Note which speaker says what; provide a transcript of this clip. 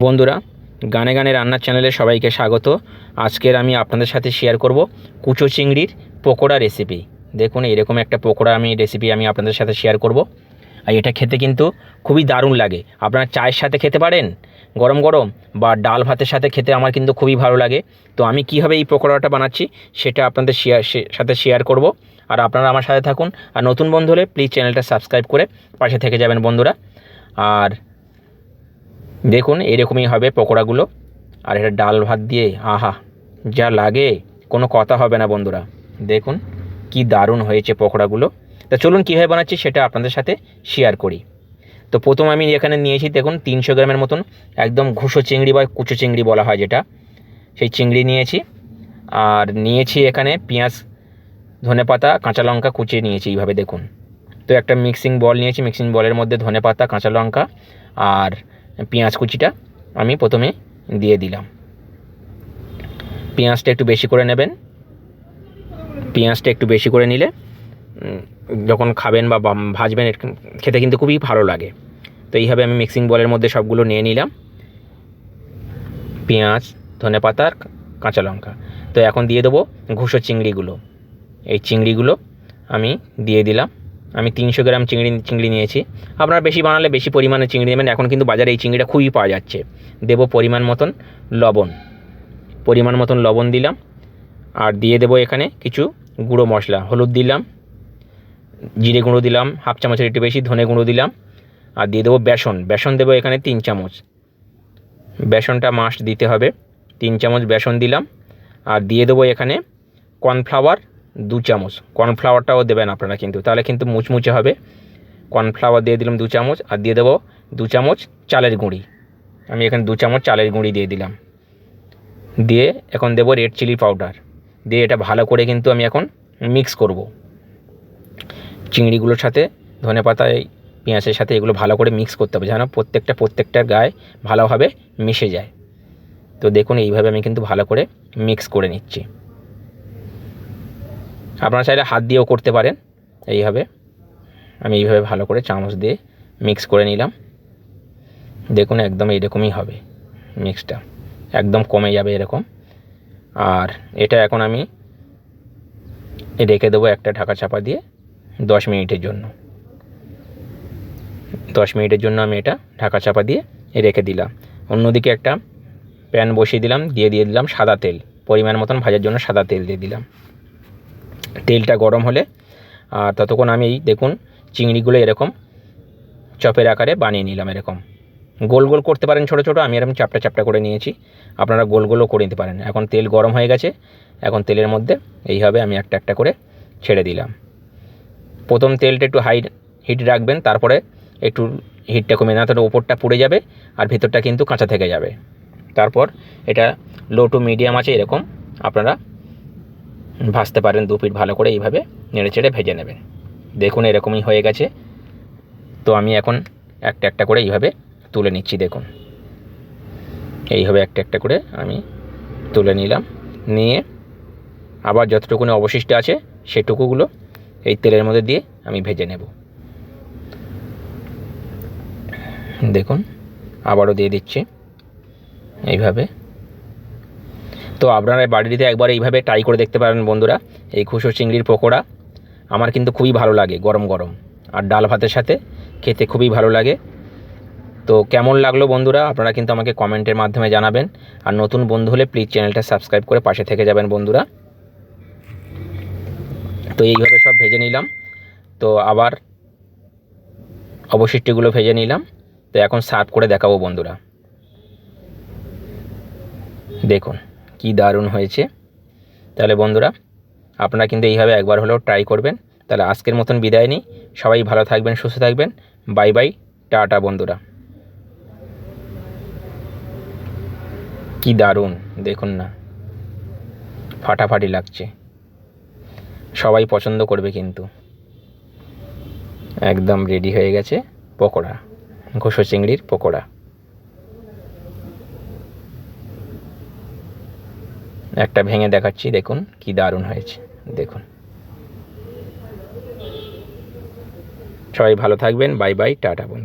Speaker 1: বন্ধুরা, গানে গানে রান্নার চ্যানেলে সবাইকে স্বাগত। আজকের আমি আপনাদের সাথে শেয়ার করব কুচো চিংড়ির পকোড়া রেসিপি দেখুন এরকম একটা পকোড়া আমি রেসিপি আমি আপনাদের সাথে শেয়ার করব। আর এটা খেতে কিন্তু খুবই দারুণ লাগে। আপনারা চায়ের সাথে খেতে পারেন, গরম গরম, বা ডাল ভাতের সাথে খেতে আমার কিন্তু খুবই ভালো লাগে। তো আমি কীভাবে এই পকোড়াটা বানাচ্ছি, সেটা আপনাদের শেয়ার সাথে শেয়ার করব। আর আপনারা আমার সাথে থাকুন। আর নতুন বন্ধু হলে প্লিজ চ্যানেলটা সাবস্ক্রাইব করে পাশে থেকে যাবেন বন্ধুরা। আর দেখুন, এরকমই হবে পকোড়াগুলো। আর এটা ডাল ভাত দিয়ে, আহা, যা লাগে, কোনো কথা হবে না বন্ধুরা। দেখুন, কি দারুণ হয়েছে পকোড়াগুলো। তা চলুন, কীভাবে বানাচ্ছি সেটা আপনাদের সাথে শেয়ার করি। তো প্রথম আমি এখানে নিয়েছি, দেখুন, তিনশো গ্রামের মতন একদম ঘুষো চিংড়ি বা কুচো চিংড়ি বলা হয় যেটা। সেই চিংড়ি নিয়েছি, আর নিয়েছি এখানে পেঁয়াজ, ধনে পাতা, কাঁচা লঙ্কা কুচিয়ে নিয়েছি এইভাবে, দেখুন। তো একটা মিক্সিং বল নিয়েছি মিক্সিং বলের মধ্যে ধনে পাতা, কাঁচা লঙ্কা, আর পেঁয়াজ কুচিটা আমি প্রথমে দিয়ে দিলাম। পেঁয়াজটা একটু বেশি করে নেবেন। পেঁয়াজটা একটু বেশি করে নিলে যখন খাবেন বা ভাজবেন খেতে কিন্তু খুবই ভালো লাগে। তো এইভাবে আমি মিক্সিং বলের মধ্যে সবগুলো নিয়ে নিলাম। পেঁয়াজ, ধনে পাতা আর কাঁচা লঙ্কা। তো এখন দিয়ে দেবো ঘুষো চিংড়িগুলো। এই চিংড়িগুলো আমি দিয়ে দিলাম। আমি তিনশো গ্রাম চিংড়ি চিংড়ি নিয়েছি। আপনারা বেশি বানালে বেশি পরিমাণে চিংড়ি নেবেন এখন কিন্তু বাজারে এই চিংড়িটা খুবই পাওয়া যাচ্ছে। দেবো পরিমাণ মতন লবণ। পরিমাণ মতন লবণ দিলাম। আর দিয়ে দেবো এখানে কিছু গুঁড়ো মশলা। হলুদ দিলাম। জিরে গুঁড়ো দিলাম। হাফ চামচের একটু বেশি ধনে গুঁড়ো দিলাম। আর দিয়ে দেবো বেসন। বেসন দেবো এখানে তিন চামচ। বেসনটা মাস্ট দিতে হবে। তিন চামচ বেসন দিলাম। আর দিয়ে দেবো এখানে কর্নফ্লাওয়ার দু চামচ। কর্নফ্লাওয়ারটাও দেবেন আপনারা কিন্তু। তাহলে কিন্তু মুচমুচে হবে। কর্নফ্লাওয়ার দিয়ে দিলাম দু চামচ আর দিয়ে দেবো দু চামচ চালের গুঁড়ি। আমি এখানে দু চামচ চালের গুঁড়ি দিয়ে দিলাম। দিয়ে এখন দেবো রেড চিলি পাউডার। দিয়ে এটা ভালো করে কিন্তু আমি এখন মিক্স করব। চিংড়িগুলোর সাথে, ধনে পাতায়, পেঁয়াজের সাথে এগুলো ভালো করে মিক্স করতে হবে যেন প্রত্যেকটা, প্রত্যেকটার গায়ে ভালোভাবে মিশে যায়। তো দেখুন, এইভাবে আমি কিন্তু ভালো করে মিক্স করে নিচ্ছি। আপনারা চাইলে হাত দিয়েও করতে পারেন। এইভাবে। আমি এইভাবে ভালো করে চামচ দিয়ে মিক্স করে নিলাম। দেখুন একদম এরকমই হবে মিক্সটা একদম কমে যাবে এরকম। আর এটা এখন আমি রেখে দেবো একটা ঢাকা চাপা দিয়ে দশ মিনিটের জন্য। দশ মিনিটের জন্য আমি এটা ঢাকা চাপা দিয়ে রেখে দিলাম। অন্যদিকে একটা প্যান বসিয়ে দিলাম, দিয়ে দিয়ে দিলাম সাদা তেল। পরিমাণ মতন ভাজার জন্য সাদা তেল দিয়ে দিলাম। তেলটা গরম হলে, আর ততক্ষণ আমি এই দেখুন চিংড়িগুলো এরকম চপের আকারে বানিয়ে নিলাম এরকম। গোল গোল করতে পারেন ছোটো ছোটো, আমি এরকম চাপটা চাপটা করে নিয়েছি। আপনারা গোল গোলও করে নিতে পারেন। এখন তেল গরম হয়ে গেছে, এখন তেলের মধ্যে এইভাবে আমি একটা একটা করে ছেড়ে দিলাম। প্রথম তেলটা একটু হাই হিট রাখবেন, তারপরে একটু হিটটা কমে না তাহলে ওপরটা পুড়ে যাবে আর ভেতরটা কিন্তু কাঁচা থেকে যাবে। তারপর এটা লো টু মিডিয়াম আছে এরকম, আপনারা ভাজতে পারেন দু পিঠ ভালো করে, এইভাবে নেড়ে চেড়ে ভেজে নেবেন। দেখুন, এরকমই হয়ে গেছে। তো আমি এখন একটা একটা করে এইভাবে তুলে নিচ্ছি, দেখুন। এইভাবে একটা একটা করে আমি তুলে নিলাম। নিয়ে আবার যতটুকুনি অবশিষ্ট আছে, সেটুকুগুলো এই তেলের মধ্যে দিয়ে আমি ভেজে নেব। দেখুন, আবারও দিয়ে দিচ্ছি। এইভাবে তো আপনারা বাড়িতে একবার এইভাবে ট্রাই করে দেখতে পারেন বন্ধুরা। এই খুশো চিংড়ির পকোড়া। আমার কিন্তু খুবই ভালো লাগে গরম গরম। আর ডাল ভাতের সাথে খেতে খুবই ভালো লাগে। তো কেমন লাগল বন্ধুরা? আপনারা কিন্তু আমাকে কমেন্টের মাধ্যমে জানাবেন। আর নতুন বন্ধু হলে প্লিজ চ্যানেলটা সাবস্ক্রাইব করে পাশে থেকে যাবেন বন্ধুরা। তো এইভাবে সব ভেজে নিলাম। তো আবার অবশিষ্টগুলো ভেজে নিলাম। তো এখন সার্ভ করে দেখাবো বন্ধুরা। দেখুন। কি দারুণ হয়েছে। তাহলে বন্ধুরা, আপনারা কিন্তু এইভাবে একবার হলেও ট্রাই করবেন। তাহলে আজকের মতন বিদায় নিই। সবাই ভালো থাকবেন, সুস্থ থাকবেন। বাই বাই টাটা বন্ধুরা। কি দারুণ, দেখুন না। ফাটাফাটি লাগছে। সবাই পছন্দ করবে কিন্তু। একদম রেডি হয়ে গেছে পকোড়া, ঘোষো চিংড়ির পকোড়া। একটা ভেঙে দেখাচ্ছি, দেখুন কি দারুণ হয়েছে, দেখুন। সবাই ভালো থাকবেন, বাই বাই, টাটা বন্ধু।